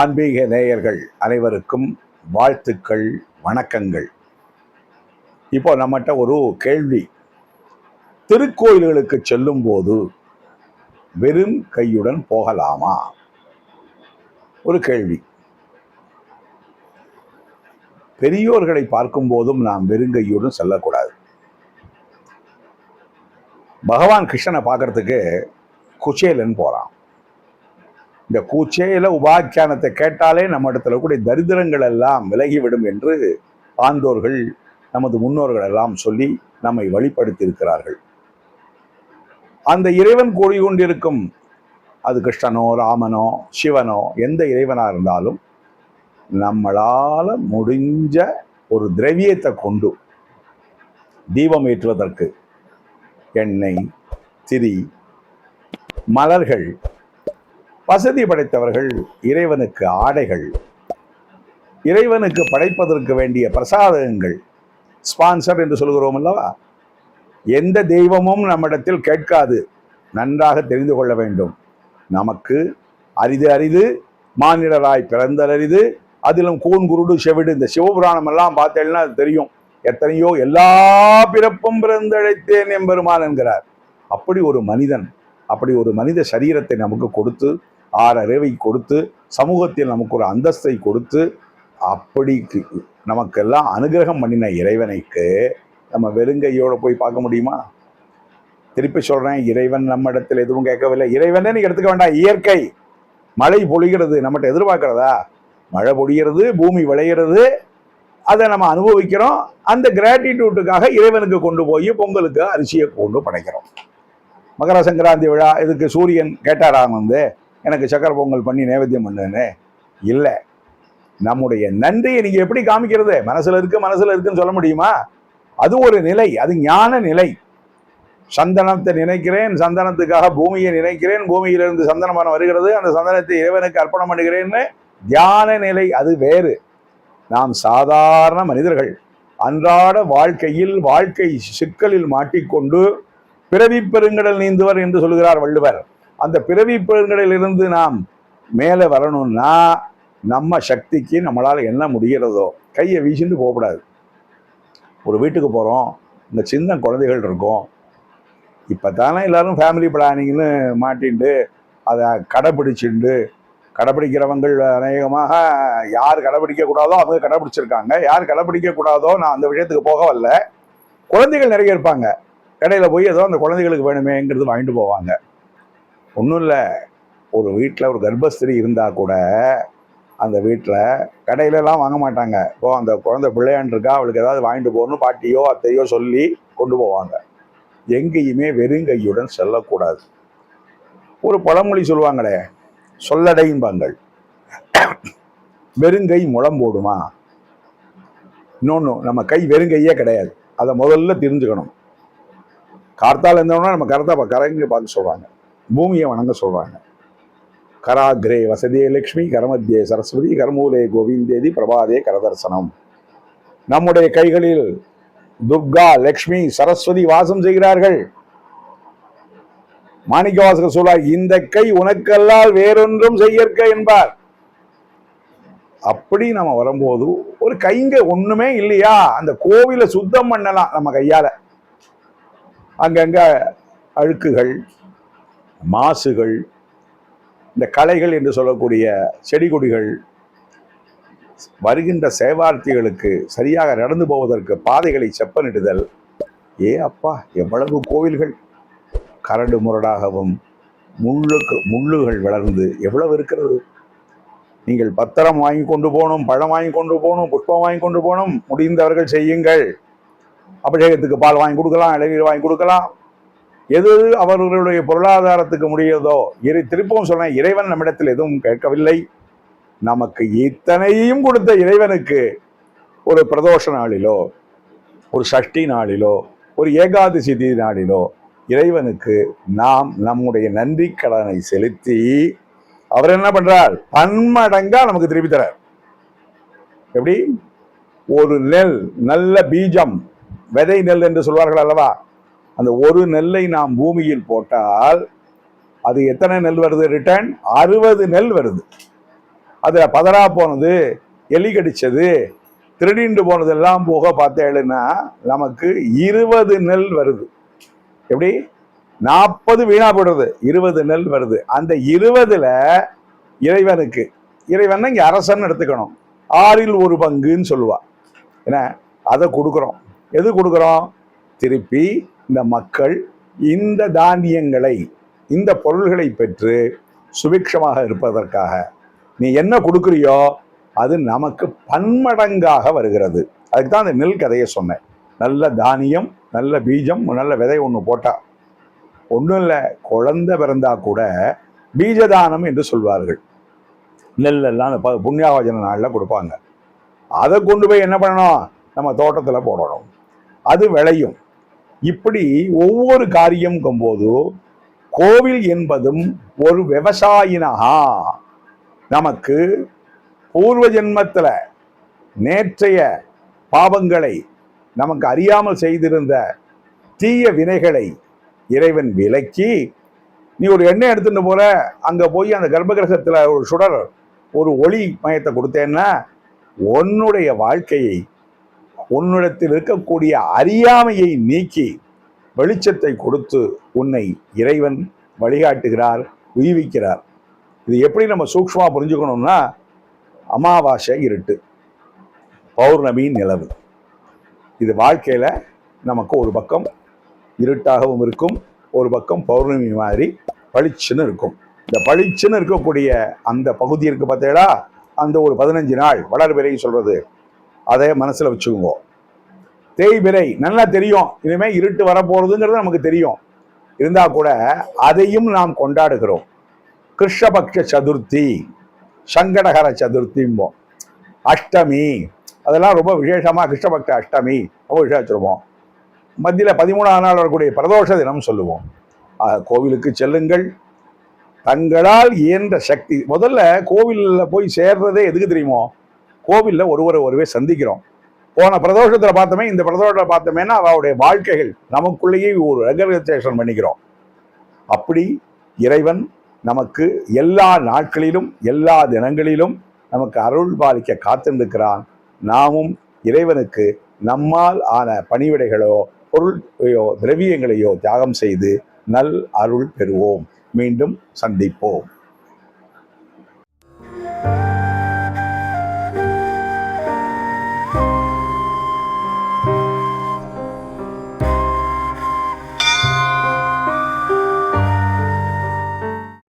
ஆன்மீக நேயர்கள் அனைவருக்கும் வாழ்த்துக்கள் வணக்கங்கள். இப்போ நம்மகிட்ட ஒரு கேள்வி. திருக்கோயில்களுக்கு செல்லும் போது வெறும் கையுடன் போகலாமா? ஒரு கேள்வி. பெரியோர்களை பார்க்கும் போதும் நாம் வெறுங்கையுடன் செல்லக்கூடாது. பகவான் கிருஷ்ணனை பார்க்கறதுக்கு குச்சேலன் போறான். இந்த கூச்சேல உபாக்கியானத்தை கேட்டாலே நம்ம இடத்துல கூட தரித்திரங்கள் எல்லாம் விலகிவிடும் என்று ஆந்தோர்கள் நமது முன்னோர்கள் எல்லாம் சொல்லி நம்மை வழிபடுத்தியிருக்கிறார்கள். அந்த இறைவன் கூடி கொண்டிருக்கும் அது கிருஷ்ணனோ ராமனோ சிவனோ எந்த இறைவனாக இருந்தாலும் நம்மளால் முடிஞ்ச ஒரு திரவியத்தை கொண்டு தீபம் ஏற்றுவதற்கு எண்ணெய் திரி மலர்கள் வசதி படைத்தவர்கள் இறைவனுக்கு ஆடைகள் இறைவனுக்கு படைப்பதற்கு வேண்டிய பிரசாதங்கள் ஸ்பான்சர் என்று சொல்கிறோம் அல்லவா? எந்த தெய்வமும் நம்மிடத்தில் கேட்காது. நன்றாக தெரிந்து கொள்ள வேண்டும். நமக்கு அரிது அரிது மானிடராய் பிறந்தல் அரிது. அதிலும் கூன் குருடு செவிடு இந்த சிவபுராணம் எல்லாம் பார்த்தேன்னா அது தெரியும். எத்தனையோ எல்லா பிறப்பும் பிறந்தழைத்தேன் எம்பெருமான் என்கிறார். அப்படி ஒரு மனிதன் அப்படி ஒரு மனித சரீரத்தை நமக்கு கொடுத்து ஆறறிவை கொடுத்து சமூகத்தில் நமக்கு ஒரு அந்தஸ்தை கொடுத்து அப்படி நமக்கெல்லாம் அனுகிரகம் பண்ணின இறைவனைக்கு நம்ம வெறுங்கையோடு போய் பார்க்க முடியுமா? திருப்பி சொல்கிறேன் இறைவன் நம்ம இடத்துல எதுவும் கேட்கவில்லை. இறைவனே நீங்க எடுத்துக்க வேண்டாம் இயற்கை. மழை பொழிகிறது நம்மகிட்ட எதிர்பார்க்கிறதா? மழை பொழிகிறது பூமி விளைகிறது அதை நம்ம அனுபவிக்கிறோம். அந்த கிராட்டிடியூட்டுக்காக இறைவனுக்கு கொண்டு போய் பொங்கலுக்கு அரிசியை கொண்டு படைக்கிறோம். மகர சங்கராந்தி விழா இதுக்கு சூரியன் கேட்டாராம் வந்து? எனக்கு சக்கர பொங்கல் பண்ணி நைவேத்தியம் பண்ணுன்னு இல்லை. நம்முடைய நன்றியை நீங்கள் எப்படி காமிக்கிறது? மனசில் இருக்கு மனசில் இருக்குன்னு சொல்ல முடியுமா? அது ஒரு நிலை அது ஞான நிலை. சந்தனத்தை நினைக்கிறேன் சந்தனத்துக்காக பூமியை நினைக்கிறேன் பூமியிலிருந்து சந்தன மரம் வருகிறது அந்த சந்தனத்தை இறைவனுக்கு அர்ப்பணம் பண்ணுகிறேன்னு தியான நிலை அது வேறு. நாம் சாதாரண மனிதர்கள் அன்றாட வாழ்க்கையில் வாழ்க்கை சிக்கலில் மாட்டிக்கொண்டு பிறவி பெருங்கடல் நீந்துவர் என்று சொல்கிறார் வள்ளுவர். அந்த பிறவி பெருங்கடையிலிருந்து நாம் மேலே வரணும்னா நம்ம சக்திக்கு நம்மளால் என்ன முடிகிறதோ கையை வீசிட்டு போகக்கூடாது. ஒரு வீட்டுக்கு போகிறோம் இந்த சின்ன குழந்தைகள் இருக்கும். இப்போ தானே எல்லாரும் ஃபேமிலி பிளானிங்னு மாட்டிண்டு அதை கடைப்பிடிச்சுண்டு கடைப்பிடிக்கிறவங்கள் அநேகமாக யார் கடைப்பிடிக்கக்கூடாதோ அவங்க கடைப்பிடிச்சிருக்காங்க. யார் கடைப்பிடிக்கக்கூடாதோ நான் அந்த விஷயத்துக்கு போக வரல குழந்தைகள் நிறைய இருப்பாங்க. கடையில் போய் ஏதோ அந்த குழந்தைகளுக்கு வேணுமேங்கிறது வாங்கிட்டு போவாங்க. ஒன்றும் இல்லை. ஒரு வீட்டில் ஒரு கர்ப்பஸ்திரி இருந்தால் கூட அந்த வீட்டில் கடையிலலாம் வாங்க மாட்டாங்க. இப்போ அந்த குழந்தை பிள்ளையாண்டிருக்கா அவளுக்கு ஏதாவது வாங்கிட்டு போகணும் பாட்டியோ அத்தையோ சொல்லி கொண்டு போவாங்க. எங்கேயுமே வெறுங்கையுடன் செல்லக்கூடாது. ஒரு பழமொழி சொல்லுவாங்களே சொல்லடையும்பாங்கள் வெறுங்கை முளம் போடுமா? இன்னொன்று நம்ம கை வெறுங்கையே கிடையாது. அதை முதல்ல தெரிஞ்சுக்கணும். கார்த்தால் இருந்தோம்னா நம்ம கரத்தை கரங்க பார்க்க சொல்கிறாங்க பூமியை வணங்க சொல்கிறாங்க கராகிரே வசதியே லக்ஷ்மி கரமத்தியே சரஸ்வதி கரமூலே கோவிந்தேதி பிரபாதே கரதர்சனம். நம்முடைய கைகளில் துர்கா லக்ஷ்மி சரஸ்வதி வாசம் செய்கிறார்கள். மாணிக்க வாசகர் சொல்றார் இந்த கை உனக்கல்லால் வேறொன்றும் செய்யற்க என்பார். அப்படி நம்ம வரும்போது ஒரு கைங்க ஒண்ணுமே இல்லையா? அந்த கோவிலை சுத்தம் பண்ணலாம் நம்ம கையால. அங்கங்க அழுக்குகள் மாசுகள் இந்த களைகள் என்று சொல்லக்கூடிய செடி கொடிகள் வருகின்ற சேவார்த்திகளுக்கு சரியாக நடந்து போவதற்கு பாதைகளை செப்பனிடுதல். ஏ அப்பா எவ்வளவு கோவில்கள். கரடு முரடாகவும் முள்ளுக்கு முள்ளுகள் வளர்ந்து எவ்வளவு இருக்கிறது. நீங்கள் பத்திரம் வாங்கி கொண்டு போகணும் பழம் வாங்கி கொண்டு போகணும் புஷ்பம் வாங்கி கொண்டு போகணும் முடிந்தவர்கள் செய்யுங்கள். அபிஷேகத்துக்கு பால் வாங்கி கொடுக்கலாம் இளநீர் வாங்கி கொடுக்கலாம். எது அவர்களுடைய பொருளாதாரத்துக்கு முடியதோ? இறை திருப்பவும் சொன்னேன் இறைவன் நம்மிடத்தில் எதுவும் கேட்கவில்லை. நமக்கு இத்தனையும் கொடுத்த இறைவனுக்கு ஒரு பிரதோஷ நாளிலோ ஒரு சஷ்டி நாளிலோ ஒரு ஏகாதசி நாளிலோ இறைவனுக்கு நாம் நம்முடைய நன்றி கடனை செலுத்தி அவர் என்ன பண்றார்? பன்மடங்கா நமக்கு திருப்பி தரார். எப்படி? ஒரு நெல் நல்ல பீஜம் விதை நெல் என்று சொல்வார்கள் அல்லவா? அந்த ஒரு நெல்லை நாம் பூமியில் போட்டால் அது எத்தனை நெல் வருது ரிட்டர்ன் அறுபது நெல் வருது. அதில் பதறா போனது எலி கடிச்சது திருடிண்டு போனதெல்லாம் போக பார்த்தேன்னா நமக்கு இருபது நெல் வருது. எப்படி? நாற்பது வீணா போடுறது இருபது நெல் வருது. அந்த இருபதுல இறைவனுக்கு இறைவன் இங்கே அரசன் எடுத்துக்கணும். ஆறில் ஒரு பங்குன்னு சொல்லுவா. என்ன? அதை கொடுக்குறோம். எது கொடுக்குறோம்? திருப்பி இந்த மக்கள் இந்த தானியங்களை இந்த பொருள்களை பெற்று சுபிக்ஷமாக இருப்பதற்காக நீ என்ன கொடுக்குறியோ அது நமக்கு பன்மடங்காக வருகிறது. அதுக்கு தான் அந்த நெல் கதையை சொன்னேன். நல்ல தானியம் நல்ல பீஜம் நல்ல விதை ஒன்று போட்டா. ஒன்றும் இல்லை குழந்தை பிறந்தா கூட பீஜதானம் என்று சொல்வார்கள். நெல்லெல்லாம் அந்த ப- புண்ணியாவஜன நாளில் கொடுப்பாங்க. அதை கொண்டு போய் என்ன பண்ணணும்? நம்ம தோட்டத்தில் போடணும். அது விளையும். இப்படி ஒவ்வொரு காரியம் போது கோவில் என்பதும் ஒரு விவசாயினகா? நமக்கு பூர்வ ஜென்மத்தில் நேற்றைய பாவங்களை நமக்கு அறியாமல் செய்திருந்த தீய வினைகளை இறைவன் விலக்கி நீ ஒரு எண்ணெய் எடுத்துட்டு போற அங்கே போய் அந்த கர்ப்பகிரகத்தில் ஒரு சுடர் ஒரு ஒளி மயத்தை கொடுத்தேன்னா உன்னுடைய வாழ்க்கையை உன்னிடத்தில் இருக்கக்கூடிய அறியாமையை நீக்கி வெளிச்சத்தை கொடுத்து உன்னை இறைவன் வழிகாட்டுகிறார் உய்விக்கிறார். இது எப்படி நம்ம சூக்ஷமாக புரிஞ்சுக்கணும்னா அமாவாசை இருட்டு பௌர்ணமி நிலவு. இது வாழ்க்கையில் நமக்கு ஒரு பக்கம் இருட்டாகவும் இருக்கும் ஒரு பக்கம் பௌர்ணமி மாதிரி பளிச்சுன்னு இருக்கும். இந்த பளிச்சுன்னு இருக்கக்கூடிய அந்த பகுதி இருக்கு பார்த்தீங்களா? அந்த ஒரு பதினஞ்சு நாள் வளர்பிறை சொல்றது. அதை மனசில் வச்சுக்கோங்க. தேய்பிறை நல்லா தெரியும். இனிமேல் இருட்டு வரப்போகிறதுங்கிறது நமக்கு தெரியும். இருந்தால் கூட அதையும் நாம் கொண்டாடுகிறோம். கிருஷ்ணபக்ஷ சதுர்த்தி சங்கடகர சதுர்த்திம்போம் அஷ்டமி அதெல்லாம் ரொம்ப விசேஷமாக கிருஷ்ணபக்ஷ அஷ்டமி ரொம்ப விசேஷிச்சிருப்போம் மத்தியில் பதிமூணாம் நாள் வரக்கூடிய பிரதோஷ தினம் சொல்லுவோம். கோவிலுக்கு செல்லுங்கள். தங்களால் இயன்ற சக்தி முதல்ல கோவிலில் போய் சேர்றதே எதுக்கு தெரியுமோ? கோவிலில் ஒருவரை ஒருவே சந்திக்கிறோம். போன பிரதோஷத்தில் பார்த்தோமே இந்த பிரதோஷத்தில் பார்த்தோமேன்னா அவருடைய வாழ்க்கைகள் நமக்குள்ளேயே ஒரு ரெகனைசேஷன் பண்ணிக்கிறோம். அப்படி இறைவன் நமக்கு எல்லா நாட்களிலும் எல்லா தினங்களிலும் நமக்கு அருள் பாலிக்க காத்திருக்கிறான். நாமும் இறைவனுக்கு நம்மால் ஆன பணிவிடைகளோ பொருளையோ திரவியங்களையோ தியாகம் செய்து நல் அருள் பெறுவோம். மீண்டும் சந்திப்போம்.